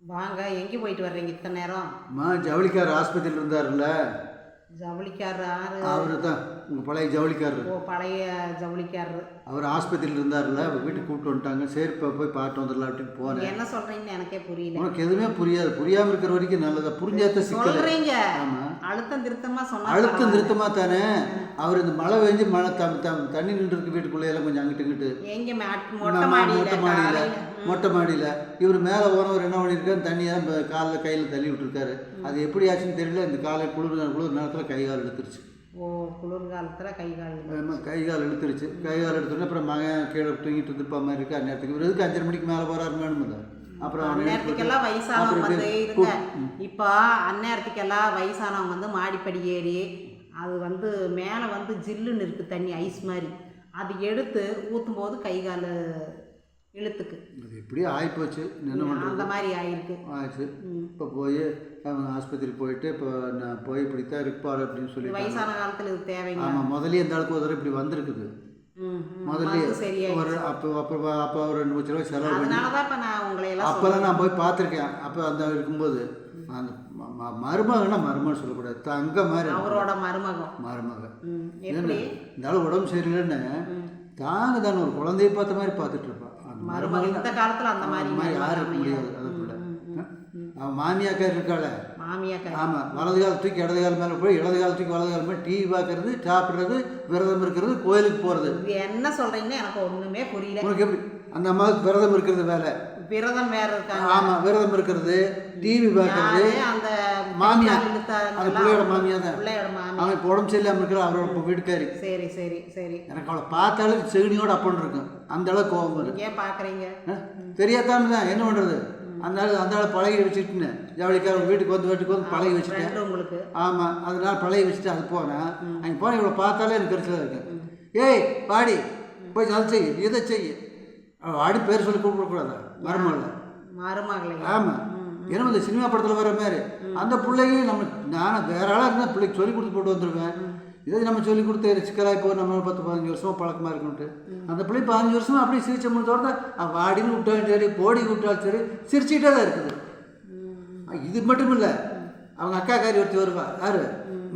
வாங்க எங்கே போயிட்டு வர்றீங்க இத்தனை நேரம்? அம்மா ஜவுளிக்கார் ஆஸ்பத்திரியில் இருந்தார்ல ஜவுளிக்காரர் ஆறு. அவரு தான் உங்கள் பழைய ஜவுளிக்காரர். ஓ பழைய ஜவுளிக்காரர். அவர் ஆஸ்பத்திரியில் இருந்தார்ல அவர் வீட்டுக்கு கூப்பிட்டு வந்துட்டாங்க. சரி இப்போ போய் பார்த்து வந்துடலாம் அப்படின்னு போனேன் என்ன சொல்றீங்கன்னு எனக்கே புரியல. உனக்கு எதுவுமே புரியாது. புரியாமல் இருக்கிற வரைக்கும் நல்லதா புரிஞ்சாத சிக்கல். சொல்றீங்க. ஆமாம் அழுத்தம் திருத்தமா சொன்னா அழுத்தம். திருத்தமாக தானே? அவர் இந்த மழை பெஞ்சு மழை தம் தம் தண்ணி நின்று இருக்கு வீட்டுக்குள்ளே எல்லாம் கொஞ்சம் அங்கிட்டு இங்கிட்டு. எங்க மேட் மொட்டை மாடியில மொட்டை மாடியில் இவர் மேலே போனவர் என்ன பண்ணியிருக்காரு தண்ணியாக காலில் கையில் தள்ளி விட்டுருக்காரு. அது எப்படி ஆச்சுன்னு தெரியல. இந்த காலை குளிர் குளிர் நேரத்தில் கை கால் எடுத்துருச்சு ஓ குளிர்காலத்துல கை கால் கை கால் எடுத்துருச்சு கை கால் எடுத்துட்டு அப்புறம் மகன் கீழே தூங்கிட்டு இருந்துப்பா மாதிரி இருக்கு. அந்நேரத்துக்கு இவர் எதுக்கு அஞ்சரை மணிக்கு மேலே போகிறாரு வேணுமில்ல அப்புறம் அந்நேரத்துக்கெல்லாம் வயசானவங்க வந்து இப்படி இருங்க. இப்போ அந்நேரத்துக்கெல்லாம் வயசானவங்க வந்து மாடிப்படி ஏறி அது வந்து மேலே வந்து ஜில்லுன்னு இருக்கு தண்ணி ஐஸ் மாதிரி. அது எடுத்து ஊற்றும் போது கை கால் இழுத்துக்கு. அது எப்படியோ ஆகிப்போச்சு என்ன அந்த மாதிரி ஆயிருக்கு. ஆச்சு ம். இப்போ போய் அவங்க ஆஸ்பத்திரி போயிட்டு இப்போ நான் போய் இப்படித்தான் இருப்பார் அப்படின்னு சொல்லி வயசான காலத்துல இது தேவைங்க. ஆமாம் முதல்ல இந்த ஆளுக்கு ஒரு தடவை இப்படி வந்திருக்குது. முதல்ல ஒரு அப்போ அப்போ அப்போ ஒரு ரெண்டு லட்ச ரூபாய் செலவு பண்ணி. அதனால தான் இப்போ நான் போய் பார்த்துருக்கேன். அப்போ அந்த இருக்கும்போது அந்த மருமகன்னா மருமகன் சொல்லக்கூடாது. தங்க மாதிரி. அவரோட மருமகம். மருமக. ம், என்ன எப்படி? இந்த ஆள் உடம்பு சரியில்லைன்னு தாங்க தானே ஒரு குழந்தைய பார்த்த மாதிரி பார்த்துட்டு இருப்பான் மருமகன் இந்த காலத்துல அந்த மாதிரி மாதிரி யாரும் இருக்க முடியாது அமையாது. அதை போல ம், ம், ம். அவன் மாமியாக்கா இருக்காள. மாமியாக்கா ஆமாம் வலது கால் தூக்கி இடது கால் மேலே போய் இடது கால் தூக்கி வலது கால் மேலே டிவி பார்க்கறது சாப்பிட்றது விரதம் இருக்கிறது கோயிலுக்கு போகிறது என்ன சொல்றீங்கன்னு எனக்கு ஒண்ணுமே புரியல. உனக்கு எப்படி? அந்த அம்மாவுக்கு விரதம் இருக்கிறது வேலை விரதம் வேற இருக்காங்க. ஆமாம் விரதம் இருக்கிறது டிவி பார்க்கறது அந்த மாமியா. அந்த பிள்ளையோட மாமியா தான். பிள்ளையோட மாமியா அவன் உடம்பு சரியில்லாமல் இருக்கிற அவரோட வீட்டுக்காரி சரி சரி சரி. எனக்கு அவளை பார்த்தாலே செகுனியோட அப்பன் இருக்கும். அந்த அளவுக்கு கோபம் ஏன் பாக்குறீங்க தெரியாதானே தான். என்ன பண்ணுறது அந்த ஆள் பழகி வச்சுட்டுன்னு ஜவுளிக்காரன் வீட்டுக்கு வந்து வீட்டுக்கு வந்து பழகி வச்சுட்டேன். உங்களுக்கு. ஆமாம் அதனால பழகி வச்சுட்டு அது போனேன். அங்கே போனால் இவளை பார்த்தாலே எனக்கு கருத்தில் இருக்கு. ஏய் பாடி போய் அதை செய் இதை செய். அவள் வாடி பேர் சொல்லி கூப்பிடக்கூடாதா? மருமல்ல மருமகளையா? ஆமாம் ஏன்னா இந்த சினிமா படத்தில் வர மாதிரி. அந்த பிள்ளையும் நம்ம நான் வேற ஆளாக இருந்தால் பிள்ளைக்கு சொல்லி கொடுத்து போட்டு வந்துடுவேன் இதை நம்ம சொல்லி கொடுத்து சிக்கலாக இப்போ நம்ம பத்து பதினஞ்சு வருஷமா பழக்கமாக இருக்கணும்ட்டு அந்த பிள்ளை பதினஞ்சு வருஷமா அப்படியே சிரிச்ச முடிச்சோட தான் வாடின்னு விட்டாலும் சரி போடி விட்டாலும் சரி சிரிச்சுக்கிட்டே தான் இருக்குது. இது மட்டும் இல்லை அவங்க அக்கா காரி ஒருத்தி வருவா. யாரு?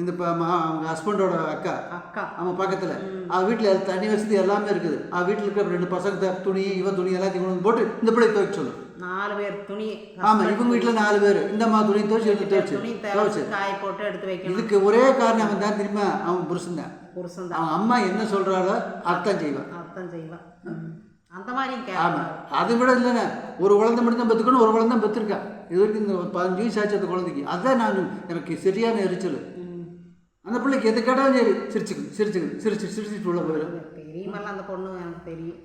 இந்த அவங்க ஹஸ்பண்டோட அக்கா அக்கா. அவன் பக்கத்தில். அவ வீட்டில் தண்ணி வசதி எல்லாமே இருக்குது. அவ வீட்டில் இருக்கிற ரெண்டு பசங்க துணி இவன் துணி எல்லாத்தையும் கொண்டு போட்டு இந்த பிள்ளை துவைக்க சொல்லு. நாலு பேர் துணி. ஆமாம் இவங்க வீட்டில் நாலு பேர். இந்த மாதிரி துணி துவைச்சு எடுத்து துவைச்சு. துவைச்சு. தேவை காய போட்டு எடுத்து வைக்கணும். இதுக்கு ஒரே காரணம் அவன் தான் தெரியுமா? அவன் புருஷன் தான். புருஷன் தான். அவன் அம்மா என்ன சொல்கிறாளோ அர்த்தம் செய்வான். அர்த்தம் செய்வான். அந்த மாதிரி ஆமாம் அதை விட இல்லைண்ணே. ஒரு குழந்தை மட்டும் தான் பெற்றுக்கணும் ஒரு குழந்தை பெற்றிருக்கான் இது வரைக்கும் இந்த பதினஞ்சு வயசு ஆச்சு அந்த குழந்தைக்கு. அதான் நான் எனக்கு சரியான எரிச்சல். அந்த பிள்ளைக்கு எது கேட்டாலும் சரி சிரிச்சுக்கு சிரிச்சுக்கு சிரிச்சு சிரிச்சுட்டு உள்ள போயிடும். தெரியுமல்ல அந்த பொண்ணு எனக்கு தெரியும்.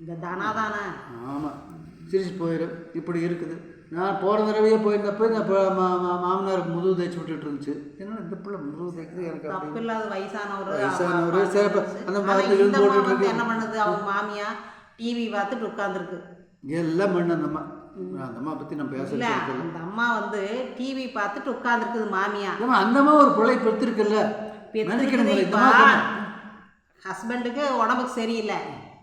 இந்த தனா தானே ஆமாம் சிரிச்சு போயிடும். இப்படி இருக்குது. நான் போகிற தடவையே போயிருந்தப்போ இந்த மா- மாமனாருக்கு முதுகு தேய்ச்சி விட்டுட்டு இருந்துச்சு. என்ன இந்த பிள்ளை முதுகு தேய்க்குது எனக்கு தப்பு இல்லாத வயசானவர் வயசானவரு, சரி, அந்த மரத்துல இருந்து போட்டுட்டு. என்ன பண்ணுது? அவங்க மாமியா டிவி பார்த்துட்டு உட்காந்துருக்கு எல்லாம் மண்ணு அந்த அம்மா. அந்த அம்மா பற்றி இல்ல பேசுறது அந்த அம்மா வந்து டிவி பார்த்துட்டு உட்காந்துருக்குது மாமியா. ஏமா அந்த அம்மா ஒரு பிள்ளை பெற்றிருக்குல்ல. ஹஸ்பண்டுக்கு உடம்புக்கு சரியில்லை.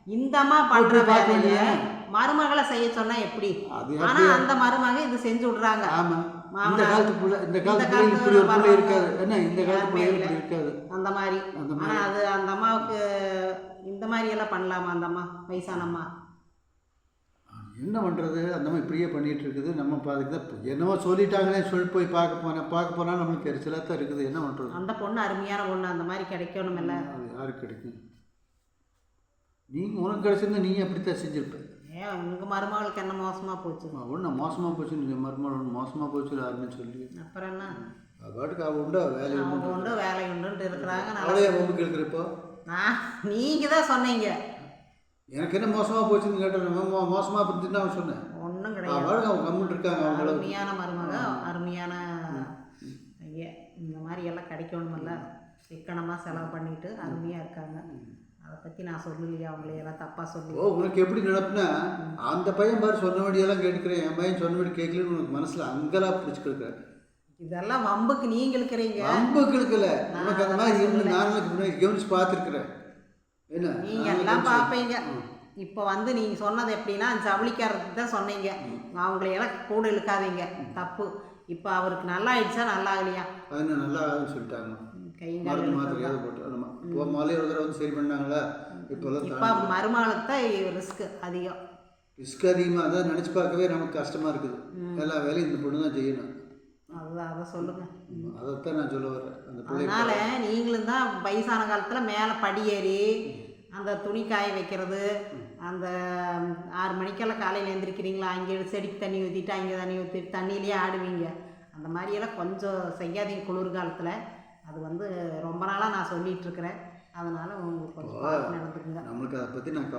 இந்த அம்மா பார்க்க வேலையை. மருமகளை செய்ய சொன்னா எப்படி? ஆனா அந்த மருமக இது செஞ்சு விடுறாங்க. ஆமா. இந்த. காலத்து பிள்ளை இந்த காலத்து இப்படி ஒரு பிள்ளை இருக்காது. என்ன இந்த காலத்து பிள்ளை. இப்படி இருக்காது. அந்த மாதிரி. ஆனா அது அந்த அம்மாவுக்கு இந்த மாதிரி எல்லாம் பண்ணலாமா அந்த அம்மா? வயசான அம்மா. என்ன பண்ணுறது அந்த அம்மா இப்படியே பண்ணிட்டு இருக்குது. நம்ம இப்போ அதுக்கு தான் என்னவோ சொல்லிட்டாங்களே சொல்லி போய் பார்க்க போனேன் பார்க்க போனால் நம்மளுக்கு எரிச்சலாக தான் இருக்குது. என்ன பண்ணுறது அந்த பொண்ணு அருமையான பொண்ணு. அந்த மாதிரி கிடைக்கணுமில்ல அது யாருக்கு கிடைக்கும்? நீங்கள் உனக்கு கிடைச்சிருந்தா நீ அப்படித்தான் செஞ்சிருப்ப. ஏன் உங்க மருமகளுக்கு என்ன மோசமா போச்சு? ஒன்று மோசமாக போச்சு நீங்கள் மருமகள் ஒன்று மோசமாக போச்சு யாருமே சொல்லி அப்புறம் என்ன? பாட்டுக்கு அவள் உண்டு அவங்க உண்டு வேலை உண்டுன்ட்டு இருக்கிறாங்க. அவளையே வம்புக்கு இருக்கிறப்போ நான் நீங்க தான் சொன்னீங்க. எனக்கு என்ன மோசமாக போச்சுன்னு கேட்டேன். மோசமாக இருந்துட்டு அவன் சொன்னேன். ஒன்றும் கிடையாது. அவங்க கம்முன்னு இருக்காங்க அவங்கள அருமையான மருமக அருமையான ஐயா. இந்த மாதிரி எல்லாம் கிடைக்கணுமில்ல சிக்கனமாக செலவு பண்ணிட்டு அருமையாக இருக்காங்க. அதை பற்றி நான் சொல்லலையே? அவங்களையெல்லாம் தப்பாக சொல்லி. ஓ உனக்கு எப்படி நினைப்புனா அந்த பையன் பாரு சொன்ன வேண்டியெல்லாம் கேட்டுக்கிறேன். என் பையன் சொன்ன வேண்டி கேட்கலன்னு உனக்கு மனசில் அங்கெல்லாம் பிடிச்சிக்கிருக்கிறேன் இதெல்லாம் வம்புக்கு நீங்க இருக்கிறீங்க அம்புக்கு இருக்கல உனக்கு அந்த மாதிரி நானும் முன்னாடி கவனிச்சு பார்த்துருக்குறேன். நீங்க எல்லாம் பார்ப்பீங்க. இப்போ வந்து நீங்கள் சொன்னது எப்படின்னா ஜவுளிக்காரருக்கு தான் சொன்னீங்க. அவங்களையெல்லாம் கூட இழுக்காதீங்க. தப்பு. இப்போ அவருக்கு நல்லா ஆயிடுச்சா நல்லா ஆகலையா? இன்னும் நல்லா ஆகுதுன்னு சொல்லிட்டாங்க. மருந்து மாத்திரையாவது போட்டு இப்போ முதல்ல ஒரு தடவை வந்து சரி பண்ணாங்களா? இப்போல்லாம் இப்போ மருமகளுக்கு தான் ரிஸ்க் அதிகம். ரிஸ்க் அதிகமாக அதான் நினச்சி பார்க்கவே நமக்கு கஷ்டமாக இருக்குது. எல்லா வேலையும் இந்த பொண்ணு தான் செய்யணும். அதுதான் அதை சொல்லுங்கள் அதைத்தான் நான் சொல்ல வரேன். அந்த அதனால் நீங்களும் தான் வயசான காலத்தில் மேலே படி ஏறி அந்த துணி காய வைக்கிறது அந்த ஆறு மணிக்கெல்லாம் காலையில் எழுந்திரிக்கிறீங்களா அங்கே செடிக்கு தண்ணி ஊற்றிட்டு அங்கே தண்ணி ஊற்றிட்டு தண்ணியிலே ஆடுவீங்க. அந்த மாதிரியெல்லாம் கொஞ்சம் செய்யாதீங்க குளிர் காலத்தில் அது வந்து ரொம்ப நாளாக நான் சொல்லிகிட்டு இருக்கிறேன். அதனால் உங்களுக்கு கொஞ்சம் நடந்துக்குங்க. நம்மளுக்கு அதை பற்றி நான்